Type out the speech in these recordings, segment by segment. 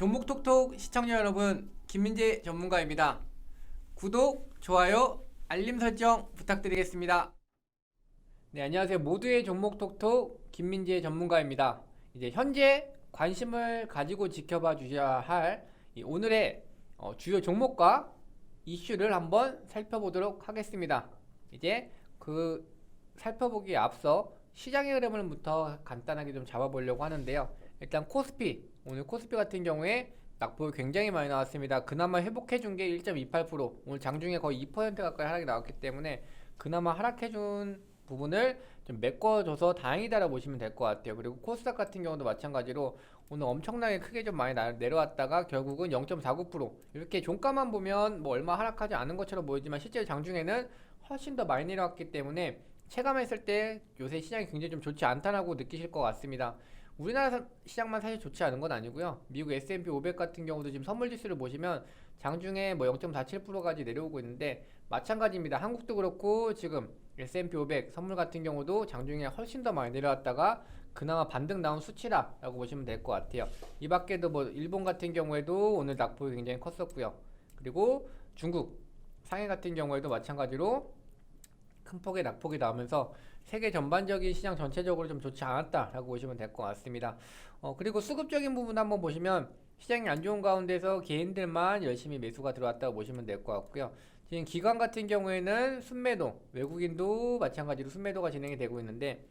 종목톡톡 시청자 여러분 김민재 전문가입니다. 구독, 좋아요, 알림 설정 부탁드리겠습니다. 네 안녕하세요 모두의 종목톡톡 김민재 전문가입니다. 이제 현재 관심을 가지고 지켜봐 주셔야 할이 오늘의 어, 주요 종목과 이슈를 한번 살펴보도록 하겠습니다. 이제 그 살펴보기에 앞서 시장의 흐름을부터 간단하게 좀 잡아보려고 하는데요. 일단 코스피 오늘 코스피 같은 경우에 낙폭이 굉장히 많이 나왔습니다. 그나마 회복해준 게 1.28% 오늘 장중에 거의 2% 가까이 하락이 나왔기 때문에 그나마 하락해준 부분을 좀 메꿔줘서 다행이다라고 보시면 될 것 같아요. 그리고 코스닥 같은 경우도 마찬가지로 오늘 엄청나게 크게 좀 많이 나- 내려왔다가 결국은 0.49% 이렇게 종가만 보면 뭐 얼마 하락하지 않은 것처럼 보이지만 실제 장중에는 훨씬 더 많이 내려왔기 때문에 체감했을 때 요새 시장이 굉장히 좀 좋지 않다라고 느끼실 것 같습니다. 우리나라 사- 시장만 사실 좋지 않은 건 아니고요. 미국 S&P 500 같은 경우도 지금 선물 지수를 보시면 장중에 뭐 0.47%까지 내려오고 있는데 마찬가지입니다. 한국도 그렇고 지금 S&P 500 선물 같은 경우도 장중에 훨씬 더 많이 내려왔다가 그나마 반등 나온 수치라라고 보시면 될 것 같아요. 이 밖에도 뭐 일본 같은 경우에도 오늘 낙폭이 굉장히 컸었고요. 그리고 중국 상해 같은 경우에도 마찬가지로 큰 폭의 낙폭이 나오면서 세계 전반적인 시장 전체적으로 좀 좋지 않았다라고 보시면 될 것 같습니다. 어, 그리고 수급적인 부분 한번 보시면 시장이 안 좋은 가운데서 개인들만 열심히 매수가 들어왔다고 보시면 될 것 같고요. 지금 기관 같은 경우에는 순매도, 외국인도 마찬가지로 순매도가 진행이 되고 있는데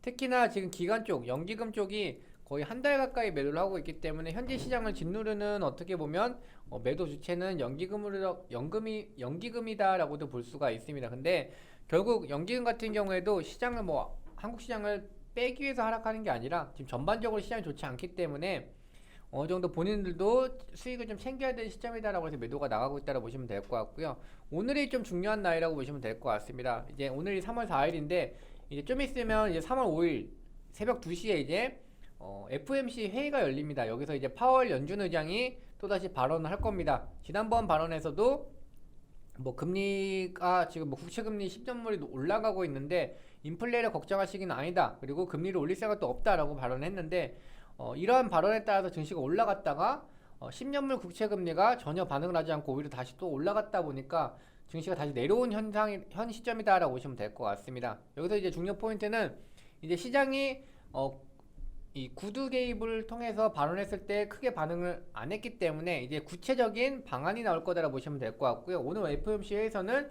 특히나 지금 기관 쪽, 연기금 쪽이 거의 한 달 가까이 매도를 하고 있기 때문에 현재 시장을 짓누르는 어떻게 보면 어, 매도 주체는 연기금으로 연금이 연기금이다라고도 볼 수가 있습니다. 근데 결국 연기금 같은 경우에도 시장을 뭐 한국 시장을 빼기 위해서 하락하는 게 아니라 지금 전반적으로 시장이 좋지 않기 때문에 어느 정도 본인들도 수익을 좀 챙겨야 되는 시점이다라고 해서 매도가 나가고 있다고 보시면 될 것 같고요. 오늘이 좀 중요한 날이라고 보시면 될 것 같습니다. 이제 오늘이 3월 4일인데 이제 좀 있으면 이제 3월 5일 새벽 2시에 이제 어, FMC 회의가 열립니다. 여기서 이제 파월 연준 의장이 또다시 발언을 할 겁니다. 지난번 발언에서도 뭐 금리가 지금 뭐 국채 금리 10년물이 올라가고 있는데 인플레를 걱정하시기는 아니다. 그리고 금리를 올릴 생각도 없다라고 발언했는데 어, 이러한 발언에 따라서 증시가 올라갔다가 어, 10년물 국채 금리가 전혀 반응을 하지 않고 오히려 다시 또 올라갔다 보니까 증시가 다시 내려온 현상이 현 시점이다라고 보시면 될 것 같습니다. 여기서 이제 중요 포인트는 이제 시장이 어, 이 구두 개입을 통해서 발언했을 때 크게 반응을 안 했기 때문에 이제 구체적인 방안이 나올 거다라고 보시면 될 것 같고요. 오늘 FOMC에서는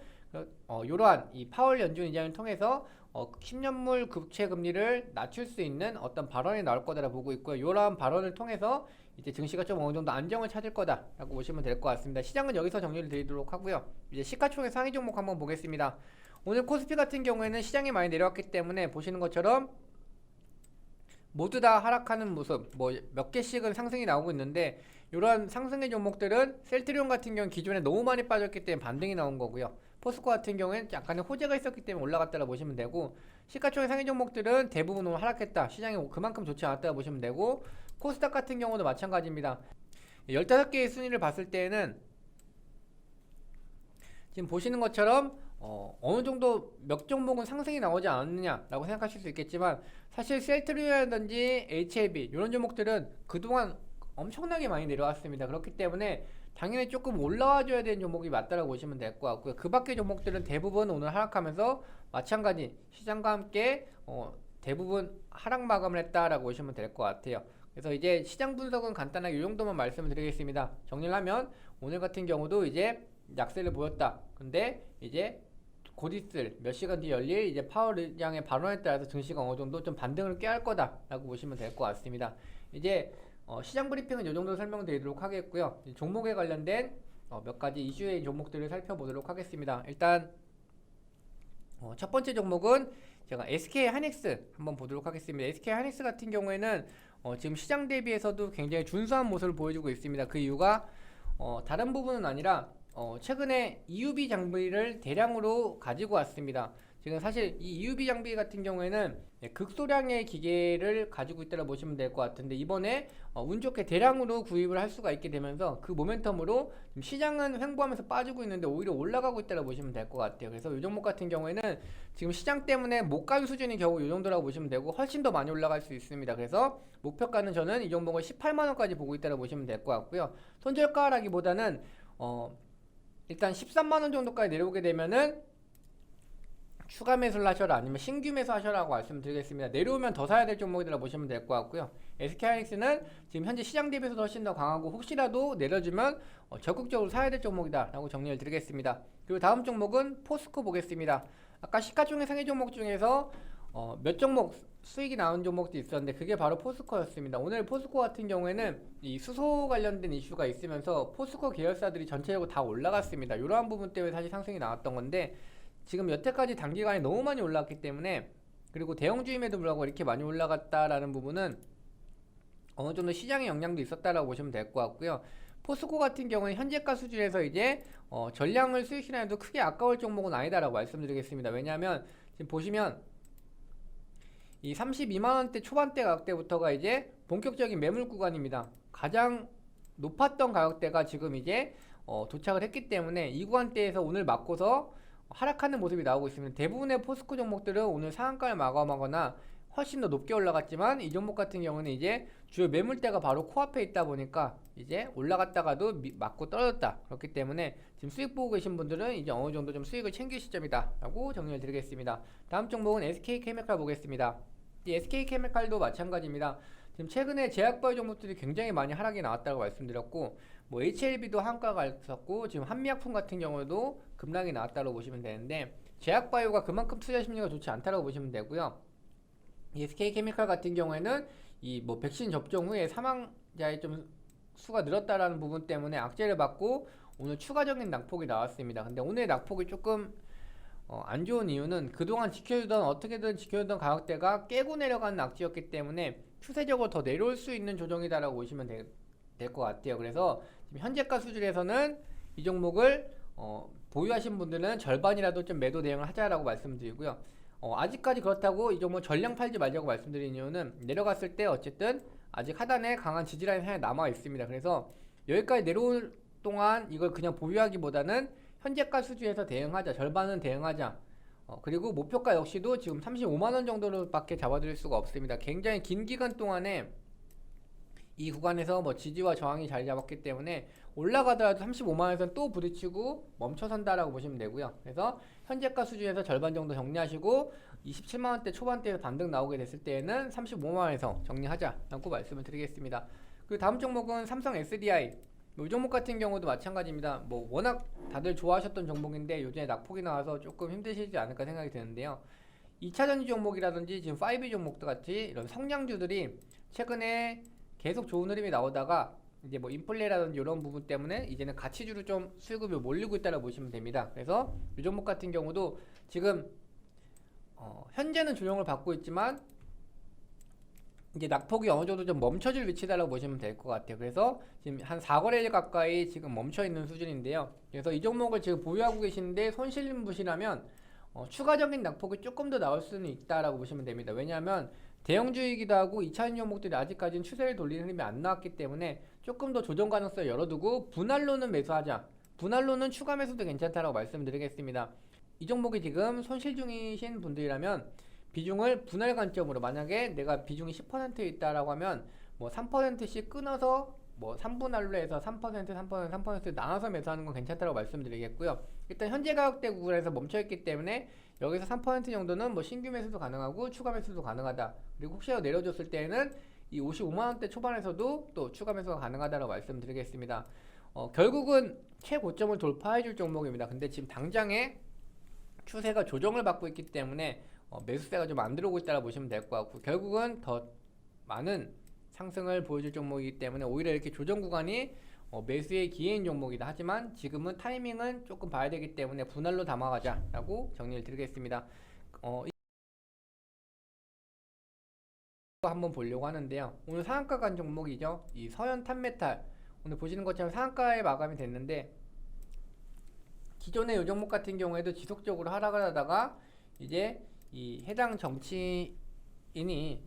어, 이러한 이 파월 연준 의장을 통해서 어, 10년물 국채 금리를 낮출 수 있는 어떤 발언이 나올 거다라고 보고 있고요. 이러한 발언을 통해서 이제 증시가 좀 어느 정도 안정을 찾을 거다라고 보시면 될 것 같습니다. 시장은 여기서 정리를 드리도록 하고요. 이제 시가총액 상위 종목 한번 보겠습니다. 오늘 코스피 같은 경우에는 시장이 많이 내려왔기 때문에 보시는 것처럼 모두 다 하락하는 모습 뭐 몇 개씩은 상승이 나오고 있는데 이러한 상승의 종목들은 셀트리온 같은 경우는 기존에 너무 많이 빠졌기 때문에 반등이 나온 거고요. 포스코 같은 경우에는 약간의 호재가 있었기 때문에 올라갔다라 보시면 되고 시가총액 상위 종목들은 대부분 오늘 하락했다 시장이 그만큼 좋지 않았다 보시면 되고 코스닥 같은 경우도 마찬가지입니다. 15개의 순위를 봤을 때는 지금 보시는 것처럼 어, 어느 정도 몇 종목은 상승이 나오지 않았느냐라고 생각하실 수 있겠지만 사실 셀트리온이라든지 HLB 이런 종목들은 그동안 엄청나게 많이 내려왔습니다. 그렇기 때문에 당연히 조금 올라와 줘야 되는 종목이 맞다라고 보시면 될 것 같고요. 그 밖의 종목들은 대부분 오늘 하락하면서 마찬가지 시장과 함께 어, 대부분 하락 마감을 했다라고 보시면 될 것 같아요. 그래서 이제 시장 분석은 간단하게 이 정도만 말씀을 드리겠습니다. 정리를 하면 오늘 같은 경우도 이제 약세를 보였다. 근데 이제 곧 있을 몇 시간 뒤 열릴 이제 파월 의장의 발언에 따라서 증시가 어느 정도 좀 반등을 꾀할 거다라고 보시면 될 것 같습니다. 이제 어, 시장 브리핑은 이 정도 설명드리도록 하겠고요. 종목에 관련된 어, 몇 가지 이슈의 종목들을 살펴보도록 하겠습니다. 일단 어, 첫 번째 종목은 제가 SK 하이닉스 한번 보도록 하겠습니다. SK 하이닉스 같은 경우에는 어, 지금 시장 대비해서도 굉장히 준수한 모습을 보여주고 있습니다. 그 이유가 어, 다른 부분은 아니라 어, 최근에 EUV 장비를 대량으로 가지고 왔습니다. 지금 사실 이 EUV 장비 같은 경우에는 예, 극소량의 기계를 가지고 있다고 보시면 될 것 같은데 이번에 어, 운 좋게 대량으로 구입을 할 수가 있게 되면서 그 모멘텀으로 시장은 횡보하면서 빠지고 있는데 오히려 올라가고 있다고 보시면 될 것 같아요. 그래서 이 종목 같은 경우에는 지금 시장 때문에 못간 수준이 겨우 이 정도라고 보시면 되고 훨씬 더 많이 올라갈 수 있습니다. 그래서 목표가는 저는 이 종목을 18만 원까지 보고 있다고 보시면 될 것 같고요. 손절가라기보다는 어 일단 13만 원 정도까지 내려오게 되면은 추가 매수를 하셔라 아니면 신규 매수 하셔라고 말씀드리겠습니다. 내려오면 더 사야 될 종목이라 보시면 될 것 같고요. SK하이닉스는 지금 현재 시장 대비해서 훨씬 더 강하고 혹시라도 내려주면 어, 적극적으로 사야 될 종목이다라고 정리를 드리겠습니다. 그리고 다음 종목은 포스코 보겠습니다. 아까 시가총액 상위 종목 중에서 어, 몇 종목 수익이 나온 종목도 있었는데 그게 바로 포스코였습니다. 오늘 포스코 같은 경우에는 이 수소 관련된 이슈가 있으면서 포스코 계열사들이 전체적으로 다 올라갔습니다. 이러한 부분 때문에 사실 상승이 나왔던 건데 지금 여태까지 단기간에 너무 많이 올랐기 때문에 그리고 대형주임에도 불구하고 이렇게 많이 올라갔다라는 부분은 어느 정도 시장의 영향도 있었다라고 보시면 될 것 같고요. 포스코 같은 경우는 현재가 수준에서 이제 어, 전량을 수익 실현해도 크게 아까울 종목은 아니다라고 말씀드리겠습니다. 왜냐하면 지금 보시면 이 32만 원대 초반대 가격대부터가 이제 본격적인 매물 구간입니다. 가장 높았던 가격대가 지금 이제 어, 도착을 했기 때문에 이 구간대에서 오늘 맞고서 하락하는 모습이 나오고 있습니다. 대부분의 포스코 종목들은 오늘 상한가를 마감하거나 훨씬 더 높게 올라갔지만 이 종목 같은 경우는 이제 주요 매물대가 바로 코앞에 있다 보니까 이제 올라갔다가도 미, 맞고 떨어졌다. 그렇기 때문에 지금 수익 보고 계신 분들은 이제 어느 정도 좀 수익을 챙길 시점이다. 라고 정리를 드리겠습니다. 다음 종목은 SK케미칼 보겠습니다. 이 SK케미칼도 마찬가지입니다. 지금 최근에 제약바이오 종목들이 굉장히 많이 하락이 나왔다고 말씀드렸고 뭐 HLB도 한가가 있었고 지금 한미약품 같은 경우도 급락이 나왔다고 보시면 되는데 제약바이오가 그만큼 투자 심리가 좋지 않다고 보시면 되고요. 이 SK케미칼 같은 경우에는 이 뭐 백신 접종 후에 사망자의 좀 수가 늘었다라는 부분 때문에 악재를 받고 오늘 추가적인 낙폭이 나왔습니다. 근데 오늘 낙폭이 조금 어, 안 좋은 이유는 그동안 지켜주던 어떻게든 지켜주던 가격대가 깨고 내려가는 낙지였기 때문에 추세적으로 더 내려올 수 있는 조정이다라고 보시면 될 것 같아요. 그래서 지금 현재가 수준에서는 이 종목을 어, 보유하신 분들은 절반이라도 좀 매도 대응을 하자라고 말씀드리고요. 어, 아직까지 그렇다고 이 종목 전량 팔지 말자고 말씀드린 이유는 내려갔을 때 어쨌든 아직 하단에 강한 지지라인 하나 남아 있습니다. 그래서 여기까지 내려올 동안 이걸 그냥 보유하기보다는 현재가 수준에서 대응하자, 절반은 대응하자. 어, 그리고 목표가 역시도 지금 35만원 정도로 밖에 잡아드릴 수가 없습니다. 굉장히 긴 기간 동안에 이 구간에서 뭐 지지와 저항이 자리 잡았기 때문에 올라가더라도 35만원에서 또 부딪히고 멈춰선다라고 보시면 되고요. 그래서 현재가 수준에서 절반 정도 정리하시고 27만원대 초반대에서 반등 나오게 됐을 때에는 35만원에서 정리하자라고 말씀을 드리겠습니다. 그리고 다음 종목은 삼성 SDI 이 종목 같은 경우도 마찬가지입니다. 뭐 워낙 다들 좋아하셨던 종목인데 요즘에 낙폭이 나와서 조금 힘드시지 않을까 생각이 드는데요. 2차전지 종목이라든지 지금 5 종목들 같이 이런 성장주들이 최근에 계속 좋은 흐름이 나오다가 이제 뭐 인플레라든지 이런 부분 때문에 이제는 가치주로 좀 수급이 몰리고 있다고 보시면 됩니다. 그래서 이 종목 같은 경우도 지금 어, 현재는 조정을 받고 있지만 이제 낙폭이 어느 정도 좀 멈춰질 위치다라고 보시면 될 것 같아요. 그래서 지금 한 4거래일 가까이 지금 멈춰 있는 수준인데요. 그래서 이 종목을 지금 보유하고 계신데 손실분이라면 어, 추가적인 낙폭이 조금 더 나올 수는 있다라고 보시면 됩니다. 왜냐하면 대형주이기도 하고 2차전 종목들이 아직까지는 추세를 돌리는 힘이 안 나왔기 때문에 조금 더 조정 가능성을 열어두고 분할로는 매수하자. 분할로는 추가 매수도 괜찮다라고 말씀드리겠습니다. 이 종목이 지금 손실 중이신 분들이라면 비중을 분할 관점으로 만약에 내가 비중이 10% 있다라고 하면 뭐 3%씩 끊어서 뭐 3분할로 해서 3% 3% 3% 나눠서 매수하는 건 괜찮다고 말씀드리겠고요. 일단 현재 가격대 구간에서 멈춰 있기 때문에 여기서 3% 정도는 뭐 신규 매수도 가능하고 추가 매수도 가능하다. 그리고 혹시라도 내려줬을 때에는 이 55만 원대 초반에서도 또 추가 매수가 가능하다고 말씀드리겠습니다. 어, 결국은 최고점을 돌파해 줄 종목입니다. 근데 지금 당장에 추세가 조정을 받고 있기 때문에 어, 매수세가 좀 안 들어오고 있다고 보시면 될 것 같고 결국은 더 많은 상승을 보여줄 종목이기 때문에 오히려 이렇게 조정 구간이 어, 매수의 기회인 종목이다 하지만 지금은 타이밍은 조금 봐야 되기 때문에 분할로 담아가자 라고 정리를 드리겠습니다. 어, 한번 보려고 하는데요. 오늘 상한가 간 종목이죠. 이 서현 탄메탈 오늘 보시는 것처럼 상한가에 마감이 됐는데 기존의 요 종목 같은 경우에도 지속적으로 하락을 하다가 이제 이 해당 정치인이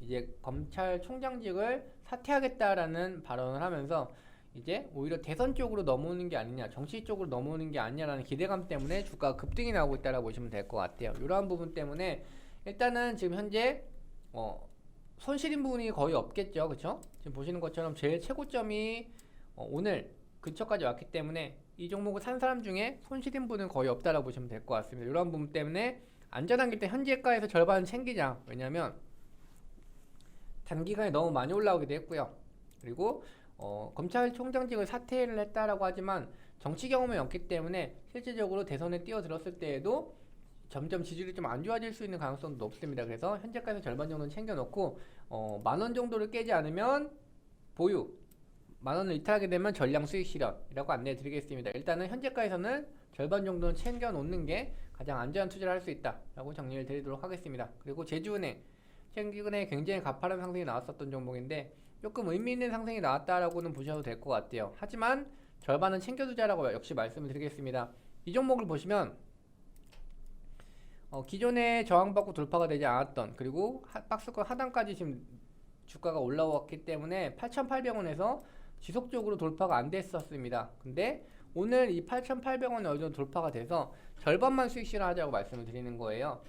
이제 검찰총장직을 사퇴하겠다라는 발언을 하면서 이제 오히려 대선 쪽으로 넘어오는 게 아니냐, 정치 쪽으로 넘어오는 게 아니냐라는 기대감 때문에 주가 급등이 나오고 있다라고 보시면 될 것 같아요. 이러한 부분 때문에 일단은 지금 현재 어, 손실인 부분이 거의 없겠죠, 그렇죠? 지금 보시는 것처럼 제일 최고점이 어, 오늘 근처까지 왔기 때문에 이 종목을 산 사람 중에 손실인 분은 거의 없다라고 보시면 될 것 같습니다. 이런 부분 때문에 안전한 게 현재가에서 절반은 챙기자. 왜냐하면 단기간에 너무 많이 올라오기도 했고요. 그리고 어, 검찰총장직을 사퇴를 했다라고 하지만 정치 경험이 없기 때문에 실질적으로 대선에 뛰어들었을 때에도 점점 지지율이 좀 안 좋아질 수 있는 가능성도 높습니다. 그래서 현재까지 절반 정도는 챙겨놓고 어, 만원 정도를 깨지 않으면 보유 만 원을 이탈하게 되면 전량 수익 실현이라고 안내해 드리겠습니다. 일단은 현재가에서는 절반 정도는 챙겨 놓는 게 가장 안전한 투자를 할 수 있다라고 정리를 드리도록 하겠습니다. 그리고 제주은행 최근에 굉장히 가파른 상승이 나왔었던 종목인데 조금 의미 있는 상승이 나왔다라고는 보셔도 될 것 같아요. 하지만 절반은 챙겨두자라고 역시 말씀을 드리겠습니다. 이 종목을 보시면 어, 기존에 저항받고 돌파가 되지 않았던 그리고 하, 박스권 하단까지 지금 주가가 올라왔기 때문에 8,800원에서 지속적으로 돌파가 안 됐었습니다. 근데 오늘 이 8,800원이 어느 정도 돌파가 돼서 절반만 수익 실현하자고 말씀을 드리는 거예요.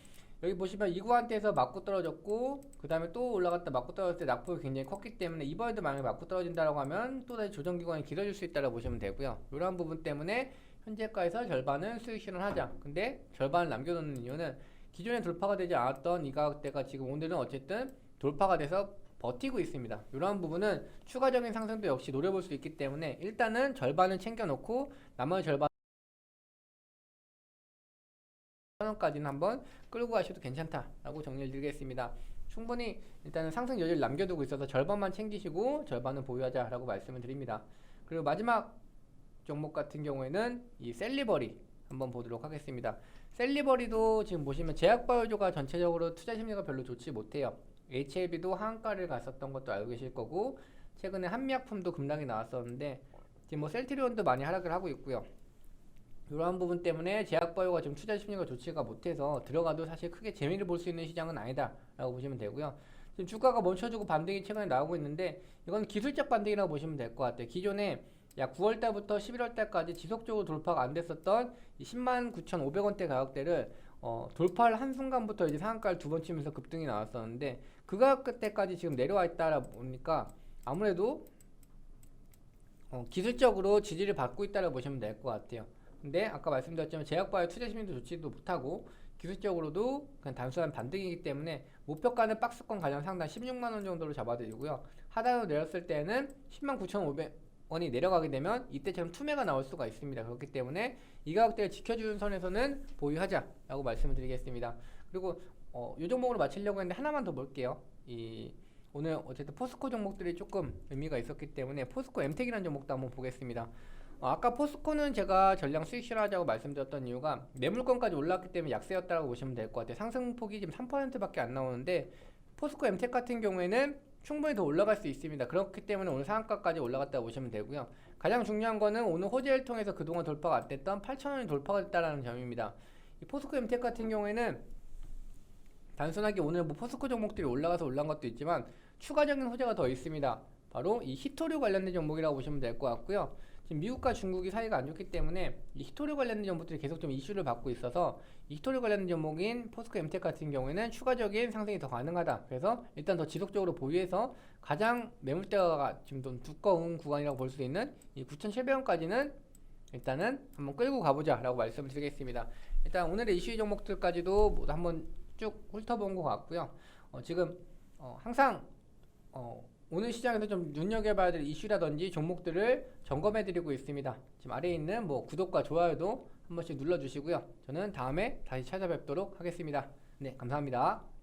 여기 보시면 이 구간대에서 맞고 떨어졌고 그 다음에 또 올라갔다 맞고 떨어졌을 때 낙폭이 굉장히 컸기 때문에 이번에도 만약에 맞고 떨어진다라고 하면 또다시 조정 기간이 길어질 수 있다고 보시면 되고요. 이러한 부분 때문에 현재가에서 절반은 수익 실현하자. 근데 절반을 남겨놓는 이유는 기존에 돌파가 되지 않았던 이 가격대가 지금 오늘은 어쨌든 돌파가 돼서 버티고 있습니다. 이러한 부분은 추가적인 상승도 역시 노려볼 수 있기 때문에 일단은 절반은 챙겨놓고 나머지 절반 원까지는 한번 끌고 가셔도 괜찮다라고 정리를 드리겠습니다. 충분히 일단은 상승 여지를 남겨두고 있어서 절반만 챙기시고 절반은 보유하자라고 말씀을 드립니다. 그리고 마지막 종목 같은 경우에는 이 셀리버리 한번 보도록 하겠습니다. 셀리버리도 지금 보시면 제약바이오조가 전체적으로 투자 심리가 별로 좋지 못해요. HLB도 하한가를 갔었던 것도 알고 계실 거고 최근에 한미약품도 급락이 나왔었는데 지금 뭐 셀트리온도 많이 하락을 하고 있고요. 이러한 부분 때문에 제약바이오가 지금 투자 심리가 좋지가 못해서 들어가도 사실 크게 재미를 볼 수 있는 시장은 아니다라고 보시면 되고요. 지금 주가가 멈춰주고 반등이 최근에 나오고 있는데 이건 기술적 반등이라고 보시면 될 것 같아요. 기존에 약 9월 달부터 11월 달까지 지속적으로 돌파가 안 됐었던 10만 9,500원대 가격대를 어, 돌파를 한 순간부터 이제 상한가를 두 번 치면서 급등이 나왔었는데 그 가격대까지 지금 내려와 있다 보니까 아무래도 어, 기술적으로 지지를 받고 있다고 보시면 될 것 같아요. 근데 아까 말씀드렸지만 제약바의 투자 심리도 좋지도 못하고 기술적으로도 그냥 단순한 반등이기 때문에 목표가는 박스권 가장 상단 16만원 정도로 잡아드리고요. 하단으로 내렸을 때는 10만 9,500원이 내려가게 되면 이때처럼 투매가 나올 수가 있습니다. 그렇기 때문에 이 가격대를 지켜주는 선에서는 보유하자라고 말씀을 드리겠습니다. 그리고 어, 이 종목으로 마치려고 했는데 하나만 더 볼게요. 이 오늘 어쨌든 포스코 종목들이 조금 의미가 있었기 때문에 포스코 엠텍이라는 종목도 한번 보겠습니다. 어, 아까 포스코는 제가 전량 수익 실현하자고 말씀드렸던 이유가 매물권까지 올랐기 때문에 약세였다고 보시면 될 것 같아요. 상승폭이 지금 3%밖에 안 나오는데 포스코 엠텍 같은 경우에는 충분히 더 올라갈 수 있습니다. 그렇기 때문에 오늘 상한가까지 올라갔다고 보시면 되고요. 가장 중요한 거는 오늘 호재를 통해서 그동안 돌파가 안 됐던 8,000원이 돌파가 됐다는 점입니다. 이 포스코 엠텍 같은 경우에는 단순하게 오늘 뭐 포스코 종목들이 올라가서 올라간 것도 있지만 추가적인 호재가 더 있습니다. 바로 이 히토류 관련된 종목이라고 보시면 될 것 같고요. 지금 미국과 중국이 사이가 안 좋기 때문에 이 히토류 관련된 종목들이 계속 좀 이슈를 받고 있어서 이 히토류 관련된 종목인 포스코 엠텍 같은 경우에는 추가적인 상승이 더 가능하다. 그래서 일단 더 지속적으로 보유해서 가장 매물대가 지금 좀 두꺼운 구간이라고 볼 수 있는 이 9,700원까지는 일단은 한번 끌고 가보자 라고 말씀을 드리겠습니다. 일단 오늘의 이슈 종목들까지도 한번 쭉 훑어본 것 같고요. 어, 지금 어, 항상 어, 오늘 시장에서 좀 눈여겨봐야 될 이슈라든지 종목들을 점검해드리고 있습니다. 지금 아래에 있는 뭐 구독과 좋아요도 한 번씩 눌러주시고요. 저는 다음에 다시 찾아뵙도록 하겠습니다. 네, 감사합니다.